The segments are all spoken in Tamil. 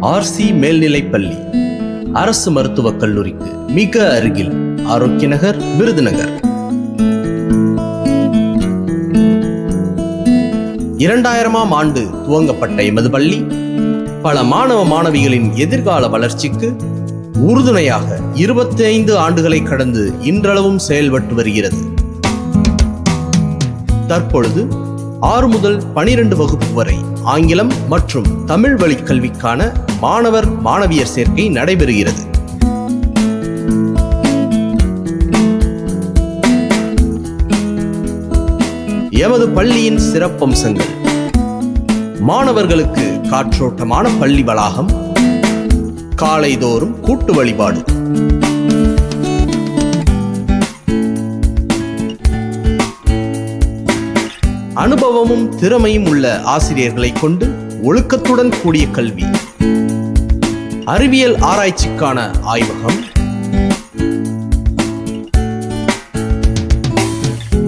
ஆர்சி மேல்நிலைப்பள்ளி அரசு மருத்துவக் கல்லூரிக்கு மிக அருகில் ஆரோக்கிய நகர் விருதுநகர். இரண்டாயிரமாம் ஆண்டு துவங்கப்பட்ட எமது பள்ளி பல மாணவ மாணவிகளின் எதிர்கால வளர்ச்சிக்கு உறுதுணையாக இருபத்தி ஐந்து ஆண்டுகளை கடந்து இன்றளவும் செயல்பட்டு வருகிறது. தற்பொழுது ஆறு முதல் பனிரெண்டு வகுப்பு வரை ஆங்கிலம் மற்றும் தமிழ் வழிக் கல்விக்கான மாணவர் மாணவியர் சேர்க்கை நடைபெறுகிறது. எமது பள்ளியின் சிறப்பம்சங்கள். மாணவர்களுக்கு காற்றோட்டமான பள்ளி வளாகம் காலைதோறும் கூட்டு வழிபாடு. அனுபவமும் திறமையும் உள்ள ஆசிரியர்களை கொண்டு ஒழுக்கத்துடன் கூடிய கல்வி. அறிவியல் ஆராய்ச்சிக்கான ஆய்வகம்.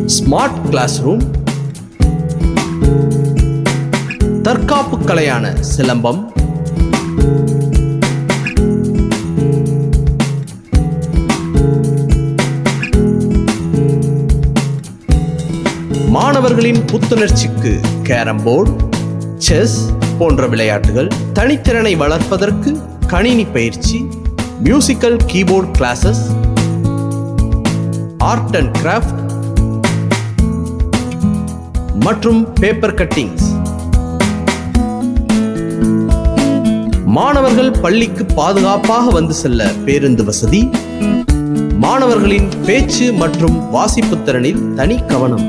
ஸ்மார்ட் கிளாஸ் ரூம் தற்காப்பு கலையான சிலம்பம். மாணவர்களின் புத்துணர்ச்சிக்கு கேரம் போர்டு செஸ் போன்ற விளையாட்டுகள் தனித்திறனை வளர்ப்பதற்கு கணினி பயிற்சி musical keyboard classes art and craft மற்றும் பேப்பர் கட்டிங்ஸ் மாணவர்கள் பள்ளிக்கு பாதுகாப்பாக வந்து செல்ல பேருந்து வசதி மாணவர்களின் பேச்சு மற்றும் வாசிப்பு திறனில் தனி கவனம்.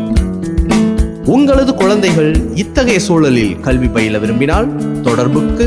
உங்களது குழந்தைகள் இத்தகைய சூழலில் கல்வி பயில விரும்பினால் தொடர்புக்கு